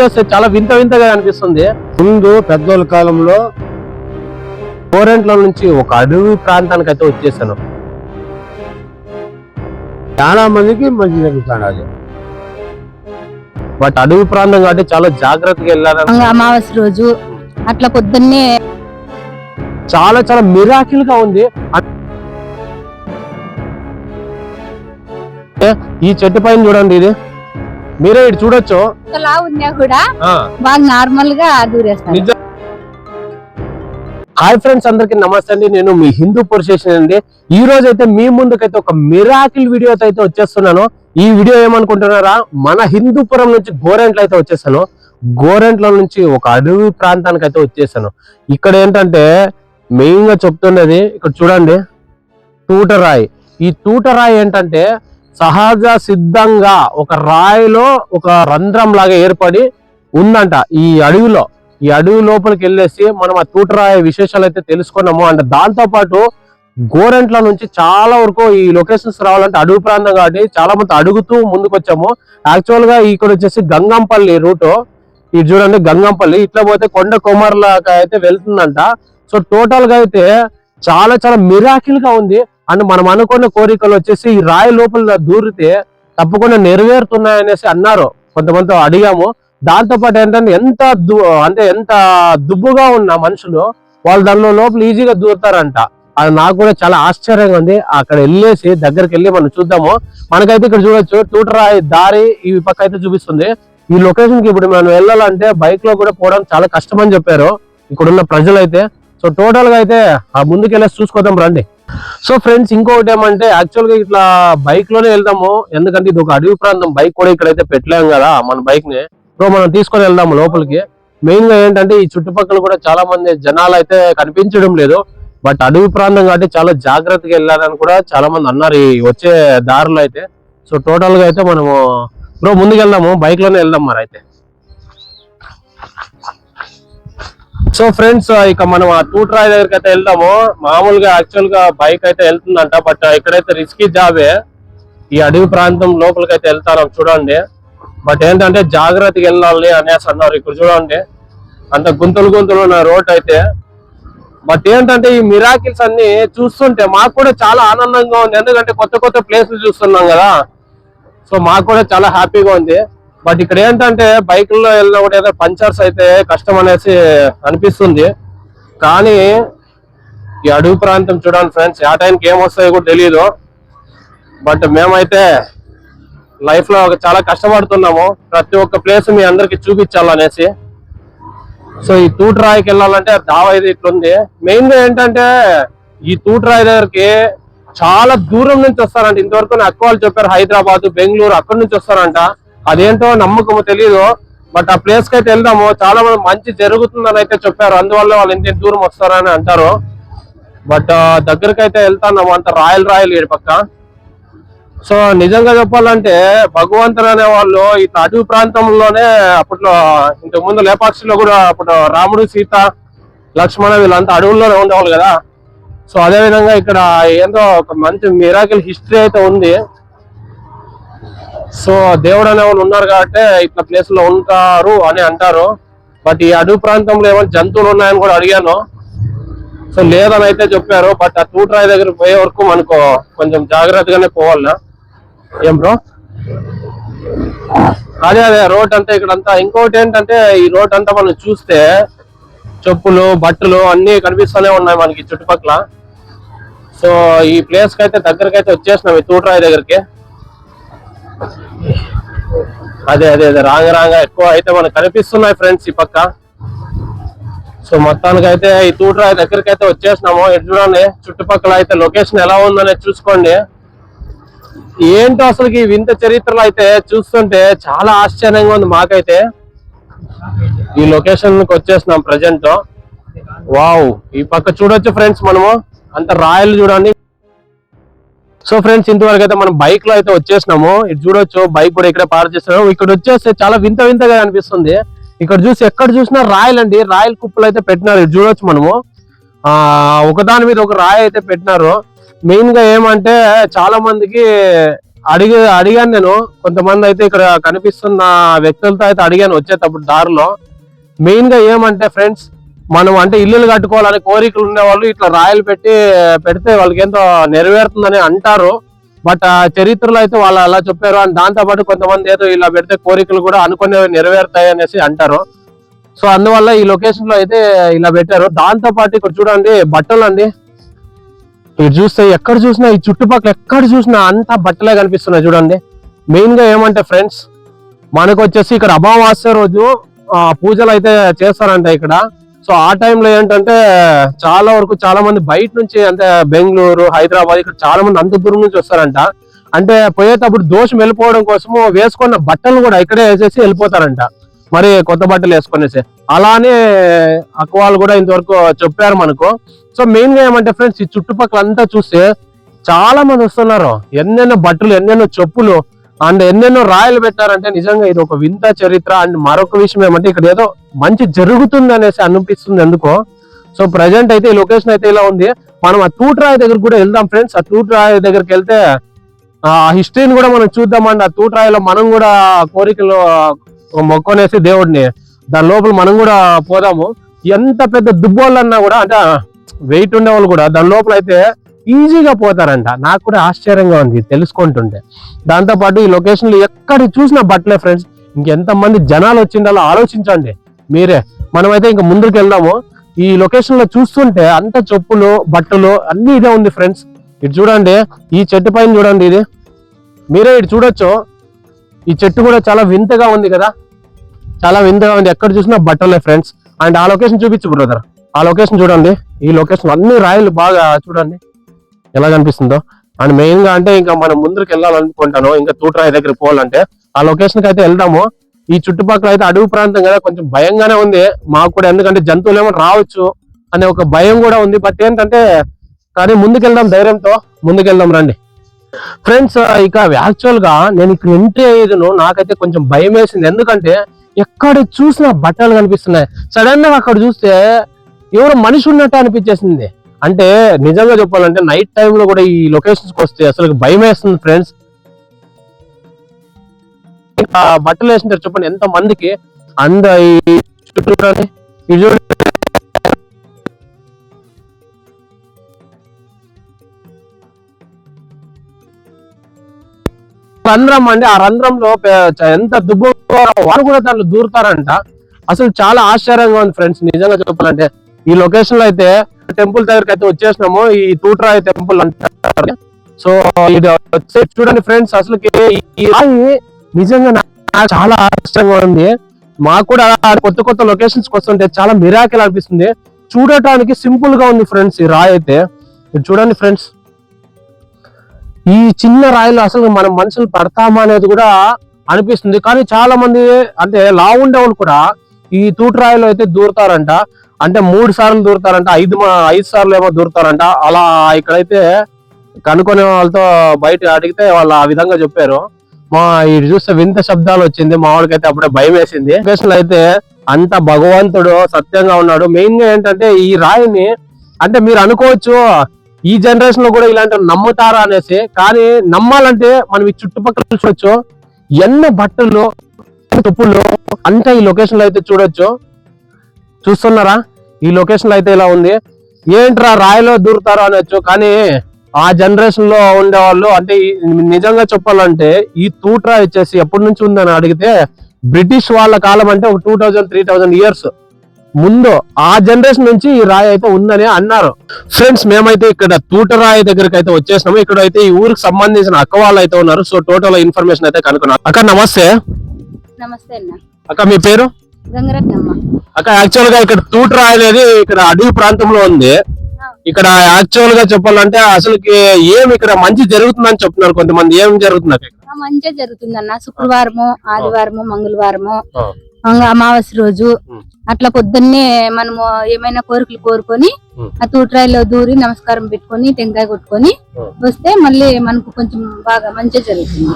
వచ్చేస్తే చాలా వింత వింతగా అనిపిస్తుంది. ముందు పెద్దోళ్ళ కాలంలో కోరెంట్ల నుంచి ఒక అడవి ప్రాంతానికి అయితే వచ్చేసాను. చాలా మందికి మంచి జరుగుతున్నది బట్ అడవి ప్రాంతం కాబట్టి చాలా జాగ్రత్తగా వెళ్ళాలని ఇంకా అమావాస్య రోజు అట్లా పొద్దున్నే చాలా చాలా మిరాకిల్గా ఉంది. ఏ, ఈ చెట్టు పైన చూడండి ఇది. మీరే ఇటు చూడొచ్చు. ఒకలా ఉన్నా కూడా ఆ, బాగా నార్మల్గా దూరేస్తారు. హాయ్ ఫ్రెండ్స్ అందరికి నమస్తే అండి. నేను మీ హిందూ పొజిషన్ అండి. ఈ రోజు అయితే మీ ముందుకైతే ఒక మిరాకిల్ వీడియో అయితే వచ్చేస్తున్నాను. ఈ వీడియో ఏమనుకుంటున్నారా? మన హిందూపురం నుంచి గోరెంట్ల అయితే వచ్చేసాను గోరెంట్ల నుంచి ఒక అడవి ప్రాంతానికి అయితే వచ్చేసాను ఇక్కడ ఏంటంటే మెయిన్గా చెప్తున్నది ఇక్కడ చూడండి తూటరాయి. ఈ తూటరాయి ఏంటంటే సహజ సిద్ధంగా ఒక రాయిలో ఒక రంధ్రం లాగా ఏర్పడి ఉందంట ఈ అడవిలో. ఈ అడవి లోపలికి వెళ్ళేసి మనం ఆ తూటరాయి విశేషాలు అయితే తెలుసుకున్నాము. అంటే దాంతో పాటు గోరెంట్ల నుంచి చాలా వరకు ఈ లొకేషన్స్ రావాలంటే అడవి ప్రాంతం కాబట్టి చాలా మంది అడుగుతూ ముందుకు వచ్చాము యాక్చువల్గా ఇక్కడ వచ్చేసి గంగంపల్లి రూట్. ఇది చూడండి గంగంపల్లి. ఇట్లా పోతే కొండ కొమర్లాగా అయితే వెళ్తుందంట. సో టోటల్గా అయితే చాలా చాలా మిరాకిల్గా ఉంది. అండ్ మనం అనుకున్న కోరికలు వచ్చేసి ఈ రాయి లోపల దూరితే తప్పకుండా నెరవేరుతున్నాయనేసి అన్నారు. కొంతమంది అడిగాము. దాంతో పాటు ఏంటంటే ఎంత అంటే ఎంత దుబ్బుగా ఉన్న మనుషులు వాళ్ళు దానిలో లోపల ఈజీగా దూరుతారంట. అది నాకు కూడా చాలా ఆశ్చర్యంగా ఉంది. అక్కడ వెళ్ళేసి దగ్గరికి వెళ్ళి మనం చూద్దాము. మనకైతే ఇక్కడ చూడొచ్చు తూటరాయి దారి ఈ పక్క అయితే చూపిస్తుంది. ఈ లొకేషన్కి ఇప్పుడు మనం వెళ్ళాలంటే బైక్లో కూడా పోవడం చాలా కష్టం అని చెప్పారు. ఇక్కడ ఉన్న ప్రజలైతే. సో టోటల్గా అయితే ఆ ముందుకెళ్ళి చూసుకోదాం రండి. సో ఫ్రెండ్స్ ఇంకొకటి ఏమంటే యాక్చువల్గా ఇట్లా బైక్లోనే వెళ్దాము. ఎందుకంటే ఇది ఒక అడవి ప్రాంతం. బైక్ కూడా ఇక్కడైతే పెట్టలేము కదా మన బైక్ని సో మనం తీసుకొని వెళ్దాము లోపలికి. మెయిన్గా ఏంటంటే ఈ చుట్టుపక్కల కూడా చాలా మంది జనాలు అయితే కనిపించడం లేదు. బట్ అడవి ప్రాంతం కాబట్టి చాలా జాగ్రత్తగా వెళ్ళాలని కూడా చాలా మంది అన్నారు ఈ వచ్చే దారిలో అయితే. సో టోటల్గా అయితే మనము బ్రో ముందుకు వెళ్దాము. బైక్లోనే వెళ్దాం మరి అయితే. సో ఫ్రెండ్స్ ఇక మనం ఆ తూట్రాయ్ దగ్గరికి అయితే వెళ్దాము. మామూలుగా యాక్చువల్గా బైక్ అయితే వెళ్తుందంట బట్ ఇక్కడైతే రిస్కీ జాబే. ఈ అడవి ప్రాంతం లోపలికి అయితే వెళ్తాను చూడండి. బట్ ఏంటంటే జాగ్రత్తగా వెళ్ళాలి అనేసి అన్నారు ఇక్కడ చూడండి. అంత గుంతలు గుంతలు ఉన్న రోడ్ అయితే. బట్ ఏంటంటే ఈ మిరాకిల్స్ అన్ని చూస్తుంటే మాకు కూడా చాలా ఆనందంగా ఉంది. ఎందుకంటే కొత్త కొత్త ప్లేస్లు చూస్తున్నాం కదా. సో మాకు కూడా చాలా హ్యాపీగా ఉంది. బట్ ఇక్కడ ఏంటంటే బైకుల్లో వెళ్ళినప్పుడు ఏదో పంచర్స్ అయితే కష్టం అనేసి అనిపిస్తుంది. కానీ ఈ అడవి ప్రాంతం చూడండి ఫ్రెండ్స్ ఆ టైంకి ఏం వస్తాయో కూడా తెలియదు బట్ మేమైతే లైఫ్లో చాలా కష్టపడుతున్నాము. ప్రతి ఒక్క ప్లేస్ మీ అందరికి చూపించాలనేసి. సో ఈ తూటరాయికి వెళ్ళాలంటే దావా ఇది ఇట్లుంది. మెయిన్గా ఏంటంటే ఈ తూటరాయి దగ్గరికి చాలా దూరం నుంచి వస్తారంట. ఇంతవరకు నాకు వాళ్ళు చెప్పారు హైదరాబాద్ బెంగళూరు అక్కడి నుంచి వస్తారంట. అదేంటో నమ్మకం తెలియదు బట్ ఆ ప్లేస్కి అయితే వెళ్దాము. చాలా మంది మంచి జరుగుతుందని అయితే చెప్పారు. అందువల్ల వాళ్ళు ఇంత దూరం వస్తారని అంటారు. బట్ దగ్గరికి అయితే వెళ్తాన్నాము. అంత రాయల్ రాయల్ ఈ పక్క. సో నిజంగా చెప్పాలంటే భగవంతుడు అనే వాళ్ళు ఈ అడవి ప్రాంతంలోనే అప్పట్లో ఇంతకు ముందు లేపాక్షిలో కూడా అప్పుడు రాముడు సీత లక్ష్మణ వీళ్ళంతా అడవుల్లోనే ఉండేవాళ్ళు కదా. సో అదే విధంగా ఇక్కడ ఏందో ఒక మంచి మిరాకిల్ హిస్టరీ అయితే ఉంది. సో దేవుడు అనే వాళ్ళు ఉన్నారు కాబట్టి ఇట్లా ప్లేస్లో ఉంటారు అని అంటారు. బట్ ఈ అడవి ప్రాంతంలో ఏమైనా జంతువులు ఉన్నాయని కూడా అడిగాను. సో లేదని అయితే చెప్పారు బట్ ఆ తూట్రాయి దగ్గర పోయే వరకు మనకు కొంచెం జాగ్రత్తగానే పోవాలనా? ఏం బ్రో అదే అదే రోడ్ అంతా ఇక్కడ అంతా ఇంకోటి ఏంటంటే ఈ రోడ్ అంతా మనం చూస్తే చెప్పులు బట్టలు అన్ని కనిపిస్తూనే ఉన్నాయి మనకి చుట్టుపక్కల. సో ఈ ప్లేస్కి అయితే దగ్గరకైతే వచ్చేసినాం ఈ తూట్రాయి దగ్గరికి. అదే అదే అదే. రాంగ రాంగ ఎక్కువ అయితే మనకు కనిపిస్తున్నాయి ఫ్రెండ్స్ ఈ పక్క. సో మొత్తానికి అయితే ఈ తూట్రాయి దగ్గరికి అయితే వచ్చేసినాము. ఇటు చూడండి చుట్టుపక్కల అయితే లొకేషన్ ఎలా ఉందనేది చూసుకోండి. ఏంటో అసలు ఈ వింత చరిత్రలు అయితే చూస్తుంటే చాలా ఆశ్చర్యంగా ఉంది మాకైతే. ఈ లొకేషన్కి వచ్చేసినాం ప్రజెంట్ వావ్ ఈ పక్క చూడొచ్చు ఫ్రెండ్స్ మనము. అంత రాయలు చూడండి. సో ఫ్రెండ్స్ ఇంతవరకు అయితే మనం బైక్లో అయితే వచ్చేసినాము. ఇటు చూడొచ్చు బైక్ కూడా ఇక్కడ పార్క్ చేస్తున్నాము. ఇక్కడ వచ్చేస్తే చాలా వింత వింతగా అనిపిస్తుంది. ఇక్కడ చూసి ఎక్కడ చూసినా రాయల్ అండి. రాయల్ కుప్పలు అయితే పెట్టినారు. ఇటు చూడొచ్చు మనము. ఆ ఒకదాని మీద ఒక రాయి అయితే పెట్టినారు. మెయిన్గా ఏమంటే చాలా మందికి అడిగి అడిగాను నేను. కొంతమంది అయితే ఇక్కడ కనిపిస్తున్న వ్యక్తులతో అయితే అడిగాను వచ్చేటప్పుడు దారిలో. మెయిన్గా ఏమంటే ఫ్రెండ్స్ మనం అంటే ఇల్లులు కట్టుకోవాలని కోరికలు ఉండే వాళ్ళు ఇట్లా రాయలు పెట్టి పెడితే వాళ్ళకి ఎంతో నెరవేరుతుందని అంటారు. బట్ ఆ చరిత్రలో అయితే వాళ్ళు అలా చెప్పారు. అండ్ దాంతో పాటు కొంతమంది ఏదో ఇలా పెడితే కోరికలు కూడా అనుకునేవి నెరవేరుతాయి అనేసి అంటారు. సో అందువల్ల ఈ లొకేషన్లో అయితే ఇలా పెట్టారు. దాంతో పాటు ఇక్కడ చూడండి బట్టలు అండి. మీరు చూస్తే ఎక్కడ చూసినా ఈ చుట్టుపక్కల ఎక్కడ చూసినా అంతా బట్టలే కనిపిస్తున్నాయి చూడండి. మెయిన్గా ఏమంటే ఫ్రెండ్స్ మనకు వచ్చేసి ఇక్కడ అమావాస్య రోజు పూజలు అయితే చేస్తారంట ఇక్కడ. సో ఆ టైంలో ఏంటంటే చాలా వరకు చాలా మంది బయట నుంచి అంటే బెంగళూరు హైదరాబాద్ ఇక్కడ చాలా మంది అంతపురం నుంచి వస్తారంట. అంటే పోయేటప్పుడు దోషం వెళ్ళిపోవడం కోసము వేసుకున్న బట్టలు కూడా ఇక్కడే వేసేసి వెళ్ళిపోతారంట. మరి కొత్త బట్టలు వేసుకునేసి. అలానే అక్వాలు కూడా ఇంతవరకు చెప్పారు మనకు. సో మెయిన్గా ఏమంటే ఫ్రెండ్స్ ఈ చుట్టుపక్కల అంతా చూస్తే చాలా మంది వస్తున్నారు. ఎన్నెన్నో బట్టలు ఎన్నెన్నో చెప్పులు అండ్ ఎన్నెన్నో రాయలు పెట్టారంటే నిజంగా ఇది ఒక వింత చరిత్ర అండ్ మరొక విషయం ఏమంటే ఇక్కడ ఏదో మంచి జరుగుతుంది అనేసి అనిపిస్తుంది ఎందుకో. సో ప్రజెంట్ అయితే ఈ లొకేషన్ అయితే ఇలా ఉంది. మనం ఆ తూట్రాయి దగ్గర కూడా వెళ్దాం ఫ్రెండ్స్ ఆ తూట్రాయి దగ్గరికి వెళ్తే ఆ హిస్టరీని కూడా మనం చూద్దాం అండ్ ఆ తూట్రాయిలో మనం కూడా కోరికలు మొక్కనేసి దేవుడిని దాని లోపల మనం కూడా పోదాము. ఎంత పెద్ద దుబ్బోళ్ళన్నా కూడా అంటే వెయిట్ ఉండే వాళ్ళు కూడా దాని లోపల అయితే ఈజీగా పోతారంట. నాకు కూడా ఆశ్చర్యంగా ఉంది తెలుసుకుంటుంటే. దాంతో పాటు ఈ లొకేషన్లో ఎక్కడ చూసినా బట్టలే ఫ్రెండ్స్. ఇంకెంత మంది జనాలు వచ్చిండాలో ఆలోచించండి. మీరే. మనమైతే ఇంకా ముందుకు వెళ్దాము ఈ లొకేషన్లో చూస్తుంటే అంత చెప్పులు బట్టలు అన్నీ ఇదే ఉంది ఫ్రెండ్స్. ఇటు చూడండి ఈ చెట్టు పైన చూడండి ఇది. మీరే ఇటు చూడొచ్చు. ఈ చెట్టు కూడా చాలా వింతగా ఉంది కదా. చాలా వింతగా ఉంది. ఎక్కడ చూసినా బట్టలే ఫ్రెండ్స్. అండ్ ఆ లొకేషన్ చూపించు బ్రదర్. ఆ లొకేషన్ చూడండి. ఈ లొకేషన్ అన్ని రాయలు బాగా చూడండి. ఎలా కనిపిస్తుందో. అండ్ మెయిన్గా అంటే ఇంకా మనం ముందుకు వెళ్ళాలనుకుంటాను ఇంకా తూట్రాయి దగ్గర పోవాలంటే ఆ లొకేషన్కి అయితే వెళ్దాము. ఈ చుట్టుపక్కల అయితే అడవి ప్రాంతం కదా కొంచెం భయంగానే ఉంది. మాకు కూడా ఎందుకంటే జంతువులు ఏమో రావచ్చు అనే ఒక భయం కూడా ఉంది. బట్ ఏంటంటే కానీ ముందుకెళ్దాం ధైర్యంతో ముందుకెళ్దాం రండి. ఫ్రెండ్స్ ఇక యాక్చువల్గా నేను ఇక్కడ ఎంట్రీ అయ్యేదను నాకైతే కొంచెం భయం వేసింది. ఎందుకంటే ఎక్కడ చూసినా బట్టలు కనిపిస్తున్నాయి. సడన్గా అక్కడ చూస్తే ఎవరో మనిషి ఉన్నట్టు అనిపించేసింది. అంటే నిజంగా చెప్పాలంటే నైట్ టైంలో కూడా ఈ లొకేషన్స్కి వస్తే అసలు భయం వేస్తుంది ఫ్రెండ్స్ ఇంకా బట్టలు వేసింటారు చెప్పండి ఎంత మందికి? అంద చుట్టూ రంధ్రం అండి ఆ రంధ్రంలో ఎంత దుబ్బు వారు కూడా దాంట్లో దూరుతారంట. అసలు చాలా ఆశ్చర్యంగా ఉంది ఫ్రెండ్స్ నిజంగా చెప్పాలంటే. ఈ లొకేషన్లో అయితే టెంపుల్ దగ్గరికి అయితే వచ్చేసినాము. ఈ తూట్రాయ టెంపుల్ అంటారు. సో ఇది వచ్చే చూడండి ఫ్రెండ్స్ అసలు ఈ రాయి నిజంగా నాకు చాలా ఆశ్చర్యంగా ఉంది. మాకు కూడా కొత్త కొత్త లొకేషన్స్ వస్తుంటే చాలా మిరాకిల్ అనిపిస్తుంది. చూడటానికి సింపుల్గా ఉంది ఫ్రెండ్స్ ఈ రాయి అయితే. చూడండి ఫ్రెండ్స్ ఈ చిన్న రాయిలో అసలు మనం మనుషులు పడతామా అనేది కూడా అనిపిస్తుంది. కానీ చాలా మంది అంటే లావుండే వాళ్ళు కూడా ఈ తూటు రాయిలో అయితే దూరుతారంట. అంటే మూడు సార్లు దూరుతారంట ఐదు ఐదు సార్లు ఏమో దూరుతారంట. అలా ఇక్కడైతే కనుక్కునే వాళ్ళతో బయట అడిగితే వాళ్ళు ఆ విధంగా చెప్పారు. మా ఇటు చూస్తే వింత శబ్దాలు వచ్చింది మా వాళ్ళకైతే అప్పుడే భయం వేసింది. లొకేషన్ అయితే అంత భగవంతుడు సత్యంగా ఉన్నాడు. మెయిన్గా ఏంటంటే ఈ రాయిని అంటే మీరు అనుకోవచ్చు ఈ జనరేషన్లో కూడా ఇలాంటివి నమ్ముతారా అనేసి కానీ నమ్మాలంటే మనం ఈ చుట్టుపక్కల చూసుకోవచ్చు ఎన్నో బట్టలు తుప్పులు అంతా ఈ లొకేషన్లో అయితే చూడొచ్చు. చూస్తున్నారా? ఈ లొకేషన్ అయితే ఇలా ఉంది. ఏంట్రా రాయిలో దూరుతారు అనొచ్చు కానీ ఆ జనరేషన్లో ఉండేవాళ్ళు అంటే నిజంగా చెప్పాలంటే ఈ తూట్రా వచ్చేసి ఎప్పటి నుంచి ఉందని అడిగితే బ్రిటిష్ వాళ్ళ కాలం అంటే ఒక two thousand three thousand years ముందు ఆ జనరేషన్ నుంచి ఈ రాయి అయితే ఉందని అన్నారు. ఫ్రెండ్స్ మేమైతే ఇక్కడ తూటరాయి దగ్గరికి అయితే వచ్చేసినాము. ఇక్కడ అయితే ఈ ఊరికి సంబంధించిన అక్క వాళ్ళు అయితే ఉన్నారు. సో టోటల్ ఇన్ఫర్మేషన్ అయితే కనుక్కున్నాం. అక్క నమస్తే. నమస్తే అక్క మీ పేరు? గంగరత్నమ్మ. అక్క యాక్చువల్గా ఇక్కడ తూటరాయి అనేది ఇక్కడ అడవి ప్రాంతంలో ఉంది ఇక్కడ యాక్చువల్గా చెప్పాలంటే అసలుకి ఏం ఇక్కడ మంచి జరుగుతుందని చెప్తున్నారు కొంతమంది ఏం జరుగుతుంది మంచిగా జరుగుతుంది అన్న శుక్రవారము ఆదివారము మంగళవారము అమావాస్య రోజు. అట్లా పొద్దున్నే మనము ఏమైనా కోరికలు కోరుకొని. ఆ తూట్రాయిలో దూరి నమస్కారం పెట్టుకొని టెంకాయ కొట్టుకొని. వస్తే మళ్ళీ మనకు కొంచెం బాగా మంచిగా జరుగుతుంది?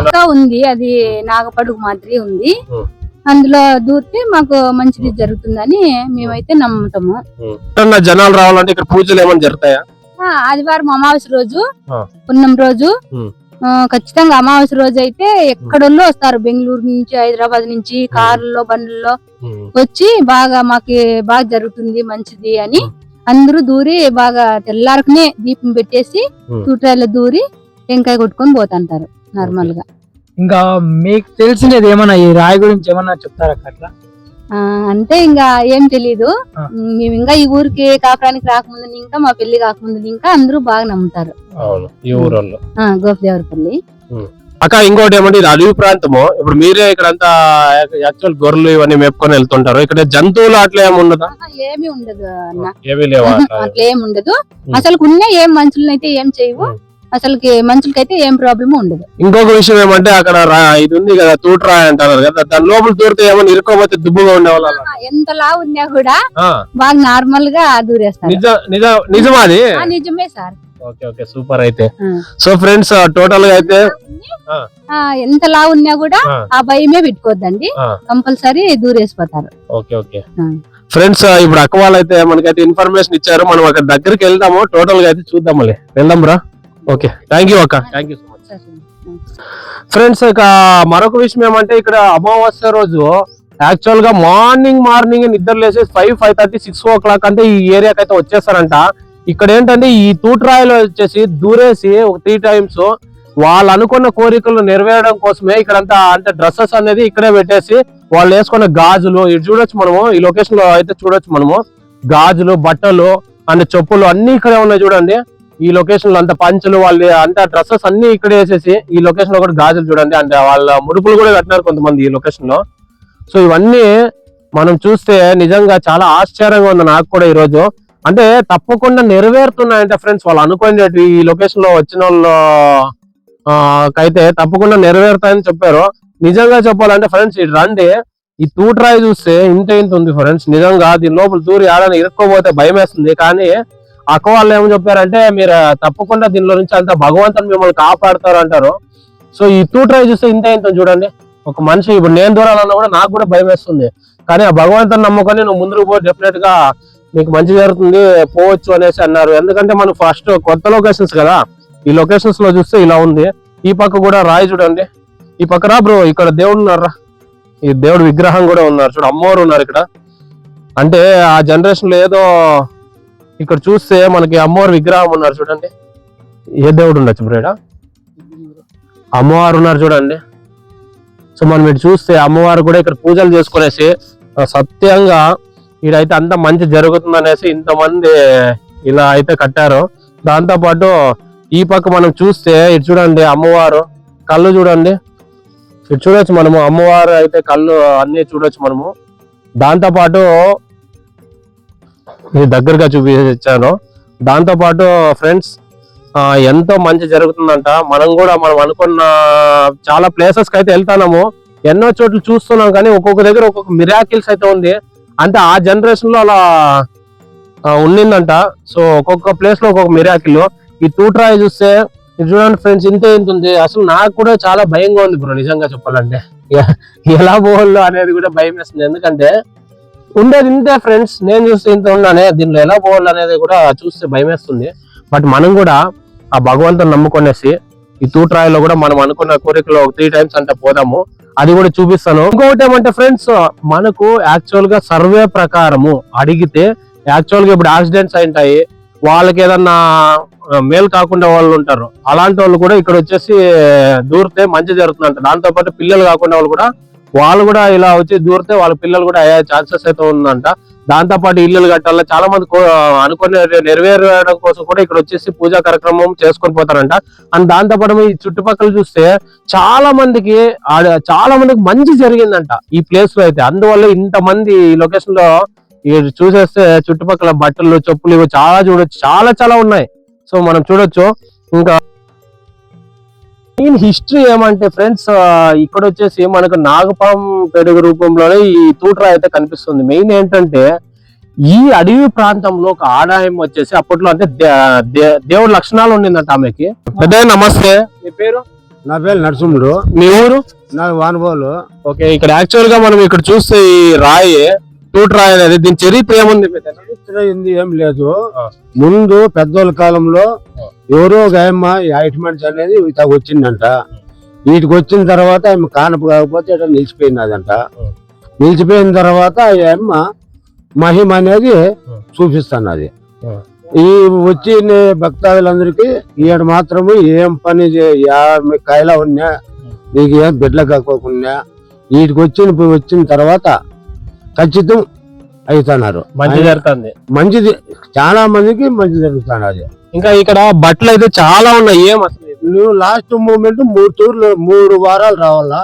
ఇంకా ఉంది అది నాగపడుగు మాదిరి ఉంది. అందులో దూరితే మాకు మంచిది జరుగుతుందని మేమైతే నమ్ముతాము. జనాలు రావాలంటే ఇక్కడ పూజలు ఏమైనా జరుగుతాయా? ఆదివారం అమావాస్య రోజు. పున్నం రోజు ఖచ్చితంగా అమావాస్య రోజు అయితే ఎక్కడోళ్ళు వస్తారు. బెంగళూరు నుంచి హైదరాబాద్ నుంచి కార్లలో బండ్లలో. వచ్చి బాగా మాకి బాగా జరుగుతుంది మంచిది అని అందరూ దూరి బాగా తెల్లారకునే దీపం పెట్టేసి. తూటాల దూరి టెంకాయ కొట్టుకొని పోతుంటారు నార్మల్గా ఇంకా మీకు తెలిసినది ఏమన్నా ఈ రాయి గురించి ఏమన్నా చెప్తారా అట్లా? ఆ, అంటే ఇంకా ఏం తెలీదు. మేము ఇంకా ఈ ఊరికి కాపురానికి రాకముందు ఇంకా మా పెళ్ళి కాకముందు ఇంకా అందరూ బాగా నమ్ముతారు. అవును ఈ ఊరోళ్ళు గోపదేవరపల్లి. అక్క ఇంకోటి ఏమంటే ఇది అడవి ప్రాంతము. ఇప్పుడు మీరే ఇక్కడ అంతా యాక్చువల్ గొర్రెలు ఇవన్నీ మేపుకొని వెళ్తుంటారు. ఇక్కడ జంతువులు అట్లా ఏమి ఉండదా? ఏమీ ఉండదు అన్న. ఏమీ లేవా అట్లా? అట్లా ఏం ఉండదు. అసలు ఉన్న ఏం మనుషులనైతే ఏం చేయవు. ఉమ్. అసలుకి మనుషులకైతే ఏం ప్రాబ్లం ఉండదు. ఇంకొక విషయం ఏమంటే అక్కడ ఇది ఉంది కదా తూట్రాయి అంటారు కదా దాని లోపల తూరితే ఏమైనా ఇరుక్కోపోతే దుబ్బుగా ఉండేవాళ్ళ ఎంత లా ఉన్నా కూడా బాగా నార్మల్గా దూరేస్తారు. నిజ నిజ నిజమాది నిజమే సార్. ఓకే ఓకే సూపర్ అయితే. సో ఫ్రెండ్స్ టోటల్గా అయితే ఎంత లా ఉన్నా కూడా ఆ, భయమే పెట్టుకోవద్దండి ఆ. కంపల్సరీ దూరేసిపోతారు. Okay okay. ఫ్రెండ్స్ ఇప్పుడు అక్క వాళ్ళు అయితే మనకైతే ఇన్ఫర్మేషన్ ఇచ్చారు. మనం అక్కడ దగ్గరికి వెళ్దాము. టోటల్గా అయితే చూద్దాం మళ్ళీ వెళ్దాం రా. ఓకే. థ్యాంక్ యూ అక్క. Thank you so much friends ఇక మరొక విషయం ఏమంటే ఇక్కడ అమావాస్య రోజు యాక్చువల్గా మార్నింగ్ మార్నింగ్ నిద్ర లేసి five five thirty six o'clock అంటే ఈ ఏరియాకి అయితే వచ్చేస్తారంట. ఇక్కడ ఏంటంటే ఈ తూట్రాయిలో వచ్చేసి దూరేసి ఒక త్రీ టైమ్స్ వాళ్ళు అనుకున్న కోరికలు నెరవేరడం కోసమే ఇక్కడంతా అంటే డ్రెస్సెస్ అనేది ఇక్కడే పెట్టేసి వాళ్ళు వేసుకున్న గాజులు ఇటు చూడొచ్చు మనము ఈ లొకేషన్లో అయితే చూడొచ్చు మనము. గాజులు బట్టలు అండ్ చెప్పులు అన్ని ఇక్కడే ఉన్నాయి చూడండి. ఈ లొకేషన్లో అంత పంచులు వాళ్ళు అంత డ్రెస్సెస్ అన్ని ఇక్కడ వేసేసి ఈ లొకేషన్లో కూడా గాజులు చూడండి. అంటే వాళ్ళ ముడుపులు కూడా కట్టినారు కొంతమంది ఈ లొకేషన్లో. సో ఇవన్నీ మనం చూస్తే నిజంగా చాలా ఆశ్చర్యంగా ఉంది నాకు కూడా ఈ రోజు అంటే తప్పకుండా నెరవేరుతున్నాయంటే ఫ్రెండ్స్ వాళ్ళు అనుకునేటి ఈ లొకేషన్లో వచ్చిన వాళ్ళు అయితే కైతే తప్పకుండా నెరవేరుతాయని చెప్పారు. నిజంగా చెప్పాలంటే ఫ్రెండ్స్ ఇటు రండి. ఈ తూట్రాయి చూస్తే ఇంత ఇంత ఉంది ఫ్రెండ్స్ నిజంగా దీని లోపల దూరి ఆడని ఇరుక్కోపోతే భయం వేస్తుంది కానీ అక్క వాళ్ళు ఏమని చెప్పారంటే మీరు తప్పకుండా దీనిలో నుంచి అంత భగవంతుని మిమ్మల్ని కాపాడుతారు అంటారు. సో ఈ టూ ట్రై చూస్తే ఇంత ఇంత చూడండి. ఒక మనిషి ఇప్పుడు నేను దూరాలన్నా కూడా నాకు కూడా భయం వేస్తుంది. కానీ ఆ భగవంతుని నమ్ముకొని నువ్వు ముందుకు పో డెఫినెట్గా నీకు మంచి జరుగుతుంది పోవచ్చు అనేసి అన్నారు. ఎందుకంటే మనం ఫస్ట్ కొత్త లొకేషన్స్ కదా. ఈ లొకేషన్స్లో చూస్తే ఇలా ఉంది. ఈ పక్క కూడా రాయి చూడండి. ఈ పక్క రా బ్రో ఇక్కడ దేవుడు ఉన్నారా ఈ దేవుడు విగ్రహం కూడా ఉన్నారు. చూడు అమ్మవారు ఉన్నారు ఇక్కడ. అంటే ఆ జనరేషన్లో ఏదో ఇక్కడ చూస్తే మనకి అమ్మవారి విగ్రహం ఉన్నారు చూడండి. ఏ దేవుడు ఉండొచ్చు బ్రేడా అమ్మవారు ఉన్నారు చూడండి. సో మనం ఇటు చూస్తే అమ్మవారు కూడా ఇక్కడ పూజలు చేసుకునేసి సత్యంగా ఇడైతే అంత మంచి జరుగుతుంది అనేసి ఇంతమంది ఇలా అయితే కట్టారు. దాంతోపాటు ఈ పక్క మనం చూస్తే ఇటు చూడండి అమ్మవారు కళ్ళు చూడండి. ఇటు చూడొచ్చు మనము అమ్మవారు అయితే కళ్ళు అన్నీ చూడొచ్చు మనము. దాంతోపాటు ఇది దగ్గరగా చూపించాను. దాంతో పాటు ఫ్రెండ్స్ ఎంతో మంచి జరుగుతుందంట. మనం కూడా మనం అనుకున్న చాలా ప్లేసెస్కి అయితే వెళ్తున్నాము ఎన్నో చోట్ల చూస్తున్నాం కానీ ఒక్కొక్క దగ్గర ఒక్కొక్క మిరాకిల్స్ అయితే ఉంది. అంటే ఆ జనరేషన్లో అలా ఉండిందంట సో ఒక్కొక్క ప్లేస్లో ఒక్కొక్క మిరాకిల్ ఈ టూట్రాయ్ చూస్తే చూడండి ఫ్రెండ్స్ ఇంతే ఇంత ఉంది. అసలు నాకు కూడా చాలా భయంగా ఉంది బ్రో నిజంగా చెప్పాలంటే. ఎలా పోవాలో అనేది కూడా భయం వేస్తుంది. ఎందుకంటే ఉండేది ఇంతే ఫ్రెండ్స్ నేను చూస్తే ఇంత ఉన్నానే దీనిలో ఎలా పోవాలి అనేది కూడా చూస్తే భయమేస్తుంది. బట్ మనం కూడా ఆ భగవంతుని నమ్ముకొనేసి ఈ తూట్రాయిలో కూడా మనం అనుకున్న కోరికలో త్రీ టైమ్స్ అంటే పోదాము. అది కూడా చూపిస్తాను. ఇంకొకటి ఏమంటే ఫ్రెండ్స్ మనకు యాక్చువల్గా సర్వే ప్రకారము అడిగితే యాక్చువల్గా ఇప్పుడు యాక్సిడెంట్స్ అయింటాయి. వాళ్ళకి ఏదన్నా మేలు కాకుండా వాళ్ళు ఉంటారు. అలాంటి వాళ్ళు కూడా ఇక్కడ వచ్చేసి దూరితే మంచి జరుగుతుందంట. దాంతో పాటు పిల్లలు కాకుండా వాళ్ళు కూడా వాళ్ళు కూడా ఇలా వచ్చి దూరితే వాళ్ళ పిల్లలు కూడా అయ్యే ఛాన్సెస్ అయితే ఉందంట. దాంతో పాటు ఇల్లులు కట్టాల చాలా మంది అనుకునే నెరవేరడం కోసం కూడా ఇక్కడ వచ్చేసి పూజా కార్యక్రమం చేసుకొని పోతారంట. అండ్ దాంతో పాటు ఈ చుట్టుపక్కల చూస్తే చాలా మందికి ఆడ- చాలా మందికి మంచి జరిగిందంట ఈ ప్లేస్లో అయితే. అందువల్ల ఇంత మంది ఈ లొకేషన్లో ఈ చూసేస్తే చుట్టుపక్కల బట్టలు చెప్పులు ఇవి చాలా చూడొచ్చు. చాలా చాలా ఉన్నాయి. సో మనం చూడొచ్చు. ఇంకా మెయిన్ హిస్టరీ ఏమంటే ఫ్రెండ్స్ ఇక్కడ వచ్చేసి మనకు నాగపాం పెరుగు రూపంలోనే ఈ తూట్రా అయితే కనిపిస్తుంది. మెయిన్ ఏంటంటే ఈ అడవి ప్రాంతంలో ఒక ఆదాయం వచ్చేసి అప్పట్లో అంటే దేవుడి లక్షణాలు ఉండిందంట ఆమెకి. పెద్ద నమస్తే. మీ పేరు? నా పేరు నరసింహుడు. మీ ఊరు? నా వానుగోలు ఓకే ఇక్కడ యాక్చువల్గా మనం ఇక్కడ చూస్తే ఈ రాయి టూట్ రాయి అనేది దీని చరిత్ర ఏముంది? చరిత్ర అయింది ఏం లేదు. ముందు పెద్దోళ్ళ కాలంలో. ఎవరో ఒక ఆయమ్మ ఈ ఐట్ మనిషి అనేది ఇతకు వచ్చిందంట వీటికి వచ్చిన తర్వాత ఆమె కానపు కాకపోతే ఇట్లా నిలిచిపోయినదంట. నిలిచిపోయిన తర్వాత ఈ అమ్మ మహిమ అనేది. చూపిస్తున్నది. ఈ వచ్చిన భక్తాదులందరికీ ఈడ మాత్రము ఏం పని కాయలా ఉన్నా నీకు ఏం బిడ్డలు కాకోకున్నా వీటికి వచ్చిన వచ్చిన తర్వాత ఖచ్చితం అవుతున్నారు. మంచి జరుగుతుంది. మంచిది చాలా మందికి మంచి జరుగుతున్నది ఇంకా ఇక్కడ బట్టలు అయితే చాలా ఉన్నాయి. ఏం అసలు ఇది? నువ్వు లాస్ట్ మూమెంట్ మూడు టూర్లు మూడు వారాలు రావాలా.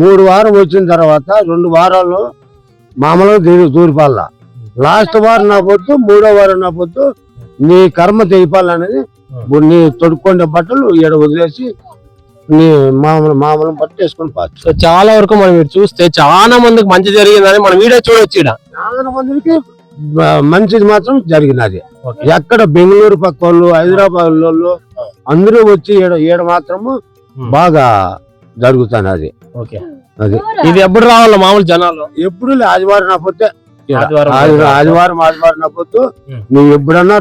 మూడు వారం వచ్చిన తర్వాత రెండు వారాలు మామూలుగా దూరి దూరిపాల లాస్ట్ వారం నా పొద్దు మూడో వారం నా పొద్దు నీ కర్మ తెగిపాలనేది నీ తొడుక్కొండే బట్టలు ఈడ వదిలేసి మామూలు మామూలు పోవచ్చు సో చాలా వరకు మనం ఇటు చూస్తే చాలా మందికి మంచి జరిగిందని మనం వీడియో చూడొచ్చు ఇక్కడ చాలా మందికి మంచిది మాత్రం జరిగినది. ఎక్కడ బెంగళూరు పక్క వాళ్ళు హైదరాబాద్ వాళ్ళు అందరూ వచ్చి ఈడ ఈడ మాత్రము. బాగా జరుగుతున్నది. ఓకే. అది. ఇది ఎప్పుడు రావాలో మామూలు జనాలు? ఎప్పుడు ఆదివారం పోతే. ఆదివారం ఆదివారం నా పొద్దు Hmm. నువ్వు ఎప్పుడన్నా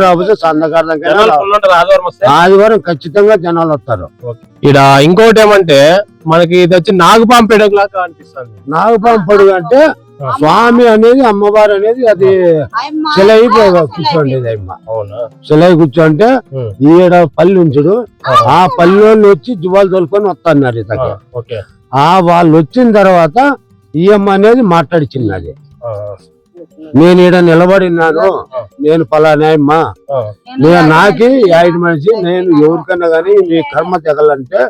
full ఉంటారు ఆదివారం ఖచ్చితంగా జనాలు వస్తారు. ఇక్కడ ఇంకోటి ఏమంటే మనకి ఇది వచ్చి నాగపాం లాగా అనిపిస్తుంది. నాగపాం పొడుగు అంటే స్వామి అనేది అమ్మవారు అనేది అది శిలై కూర్చోండేది అమ్మ. అవునా? శిలై కూర్చోంటే Hmm. ఈడ పల్లి ఉంచుడు ఆ పల్లెళ్ళు వచ్చి జువాలు తోలుకొని వస్తున్నారు ఇతకి ఓకే. ఆ వాళ్ళు వచ్చిన తర్వాత ఈఎం అనేది మాట్లాడిచిన్నది నేను ఈడ నిలబడినాను నేను పలానా అమ్మ నేను నాకి ఐదు మనిషి నేను ఎవరికన్నా గానీ నీ కర్మ తెగలంటే.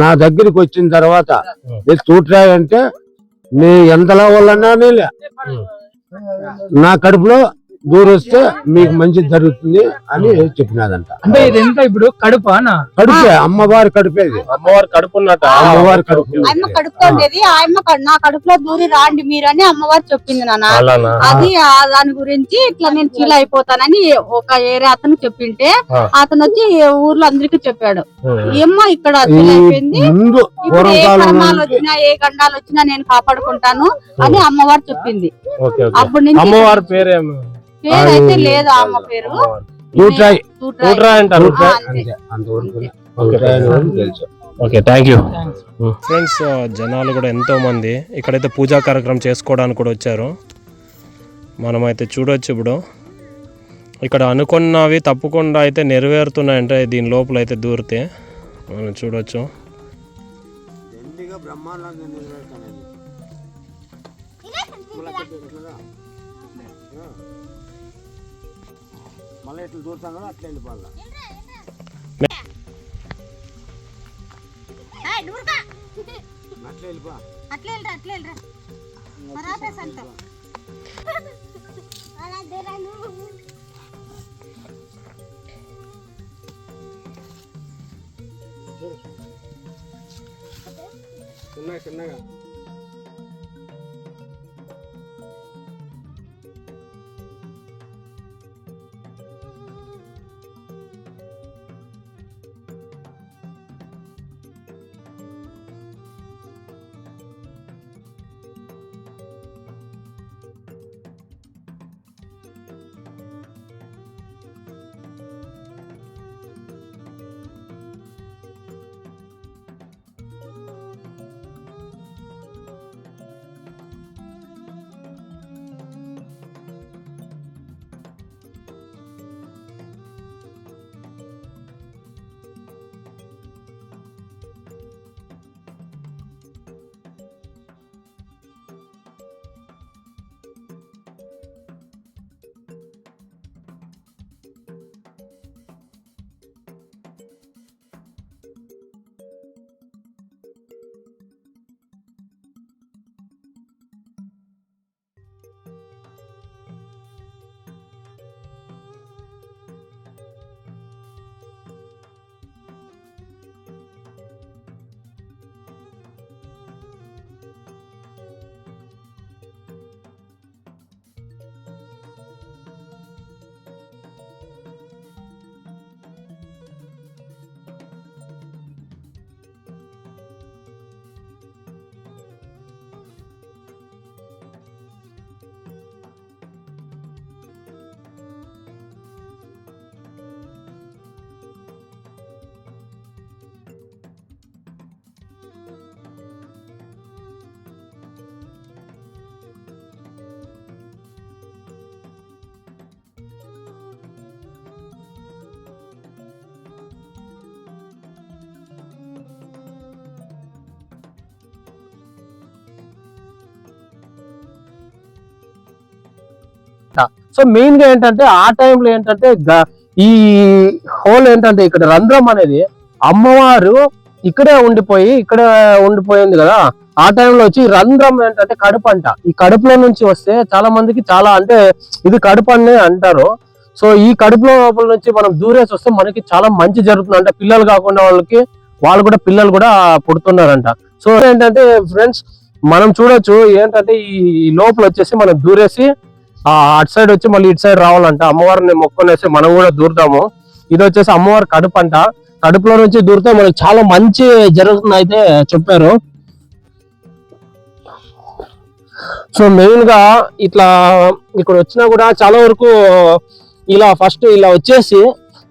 నా దగ్గరికి వచ్చిన తర్వాత. నీ తూట్రాయి అంటే నీ ఎంతలా వాళ్ళన్నా నీలే. నా కడుపులో దూరొస్తే మీకు మంచి జరుగుతుంది అని చెప్పినాదంట అంటే ఇది ఎంత ఇప్పుడు కడుపా అన్న? కడుపే అమ్మవారి కడుపేది అమ్మవారు కడుపున్నట్ట అమ్మవారి కడుపు ఆయమ్మ కడుపుతో ఉండేది. ఆయమ్మ కడు- నా కడుపులో దూరి రాండి మీరు అని అమ్మవారు చెప్పింది నాన్న. అది ఆ దాని గురించి ఇట్లా నేను చీల అయిపోతానని ఒక ఏరియా అతను చెప్పింటే. అతను వచ్చి ఊర్లో అందరికి చెప్పాడు. ఏమ్మా ఇక్కడ ఇప్పుడు ఏ కర్మాలు వచ్చినా ఏ గండాలు వచ్చినా నేను కాపాడుకుంటాను అని అమ్మవారు చెప్పింది. Okay okay. అప్పటి నుంచి అమ్మవారి పేరేం లేదు అమ్మ పేరు. అంటారు. ఓకే. థ్యాంక్ యూ ఫ్రెండ్స్ జనాలు కూడా ఎంతో మంది ఇక్కడైతే పూజా కార్యక్రమం చేసుకోవడానికి కూడా వచ్చారు. మనమైతే చూడొచ్చు ఇప్పుడు. ఇక్కడ అనుకున్నవి తప్పకుండా అయితే నెరవేరుతున్నాయంటే దీని లోపల అయితే దూరితే మనం చూడొచ్చు. మళ్ళీ ఇట్లా దూరుతాం కదా అట్లా వెళ్ళిపోవాలి. అట్లా వెళ్ళిపో. అట్లే వెళ్ళరా, అట్లే వెళ్ళరా. మరి ఆపేసి అంటావు. చిన్నగా చిన్నగా. సో మెయిన్గా ఏంటంటే ఆ టైంలో ఏంటంటే ఈ హోల్ ఏంటంటే ఇక్కడ రంధ్రం అనేది అమ్మవారు ఇక్కడే ఉండిపోయి ఇక్కడే ఉండిపోయింది కదా. ఆ టైంలో వచ్చి రంధ్రం ఏంటంటే కడుపు అంట. ఈ కడుపులో నుంచి వస్తే చాలా మందికి చాలా అంటే ఇది కడుపు అని అంటారు. సో ఈ కడుపులో లోపల నుంచి మనం దూరేసి వస్తే మనకి చాలా మంచి జరుగుతుంది. అంటే పిల్లలు కాకుండా వాళ్ళకి వాళ్ళు కూడా పిల్లలు కూడా పుడుతున్నారంట. సో ఏంటంటే ఫ్రెండ్స్ మనం చూడొచ్చు ఏంటంటే ఈ లోపల వచ్చేసి మనం దూరేసి ఆ అటు సైడ్ వచ్చి మళ్ళీ ఇటు సైడ్ రావాలంట. అమ్మవారిని మొక్కనేసి మనం కూడా దూరుతాము. ఇది వచ్చేసి అమ్మవారి కడుపు అంట. కడుపులో నుంచి దూరితే మనకి చాలా మంచి జరుగుతుంది అయితే చెప్పారు. సో మెయిన్గా ఇట్లా ఇక్కడ వచ్చినా కూడా చాలా వరకు ఇలా ఫస్ట్ ఇలా వచ్చేసి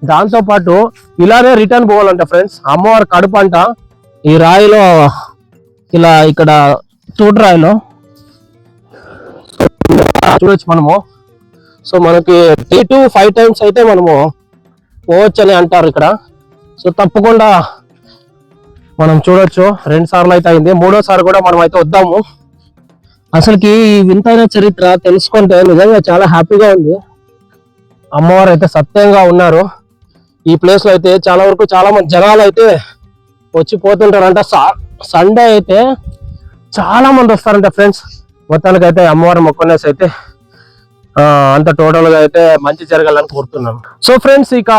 దాంతో పాటు ఇలానే రిటర్న్ పోవాలంట ఫ్రెండ్స్ అమ్మవారి కడుపు అంట. ఈ రాయిలో ఇలా ఇక్కడ తూటు రాయిలో చూడొచ్చు మనము. సో మనకి త్రీ టు ఫైవ్ టైమ్స్ అయితే మనము పోవచ్చు అని అంటారు ఇక్కడ. సో తప్పకుండా మనం చూడొచ్చు. రెండు సార్లు అయితే అయింది. మూడోసారి కూడా మనం అయితే వద్దాము. అసలుకి ఈ వింతైన చరిత్ర తెలుసుకుంటే నిజంగా చాలా హ్యాపీగా ఉంది. అమ్మవారు అయితే సత్యంగా ఉన్నారు. ఈ ప్లేస్లో అయితే చాలా వరకు చాలా మంది జనాలు అయితే వచ్చి పోతుంటారంట. సండే అయితే చాలా మంది వస్తారంట ఫ్రెండ్స్. మొత్తానికి అయితే అమ్మవారి మొక్కనేసి అయితే అంత టోటల్గా అయితే మంచి జరగాలని కోరుతున్నాను. సో ఫ్రెండ్స్ ఇక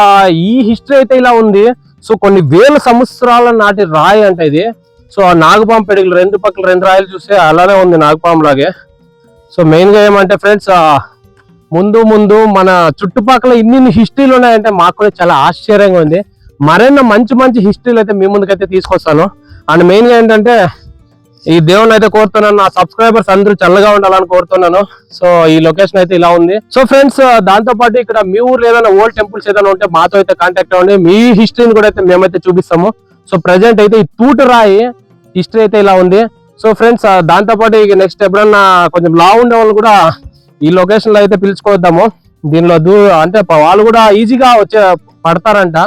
ఈ హిస్టరీ అయితే ఇలా ఉంది. సో కొన్ని వేల సంవత్సరాల నాటి రాయి అంటే ఇది. సో ఆ నాగపాం పెడుగులు రెండు పక్కల రెండు రాయలు చూస్తే అలానే ఉంది నాగపాం లాగే. సో మెయిన్గా ఏమంటే ఫ్రెండ్స్ ముందు ముందు మన చుట్టుపక్కల ఇన్ని హిస్టరీలు ఉన్నాయంటే మాకు కూడా చాలా ఆశ్చర్యంగా ఉంది. మరెన్నో మంచి మంచి హిస్టరీలు అయితే మీ ముందుకైతే తీసుకొస్తాను. అండ్ మెయిన్గా ఏంటంటే ఈ దేవుని అయితే కోరుతున్నాను. నా సబ్స్క్రైబర్స్ అందరూ చల్లగా ఉండాలని కోరుతున్నాను. సో ఈ లొకేషన్ అయితే ఇలా ఉంది. సో ఫ్రెండ్స్ దాంతో పాటు ఇక్కడ మీ ఊర్లో ఏదైనా ఓల్డ్ టెంపుల్స్ ఏదైనా ఉంటే మాతో అయితే కాంటాక్ట్ అవ్వండి. మీ హిస్టరీని కూడా అయితే మేమైతే చూపిస్తాము. సో ప్రజెంట్ అయితే ఈ తూటు రాయి హిస్టరీ అయితే ఇలా ఉంది. సో ఫ్రెండ్స్ దాంతో పాటు ఇక నెక్స్ట్ ఎప్పుడన్నా కొంచెం లా ఉండే వాళ్ళు కూడా ఈ లొకేషన్లో అయితే పిలుచుకోవద్దాము దీనిలో దూ అంటే వాళ్ళు కూడా ఈజీగా వచ్చే పడతారంట.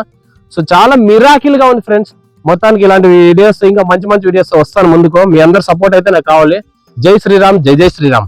సో చాలా మిరాకిల్గా ఉంది ఫ్రెండ్స్ మొత్తానికి ఇలాంటి వీడియోస్ ఇంకా మంచి మంచి వీడియోస్ వస్తాను ముందుకు. మీ అందరు సపోర్ట్ అయితే నాకు కావాలి. జై శ్రీరామ్ జై జై శ్రీరామ్.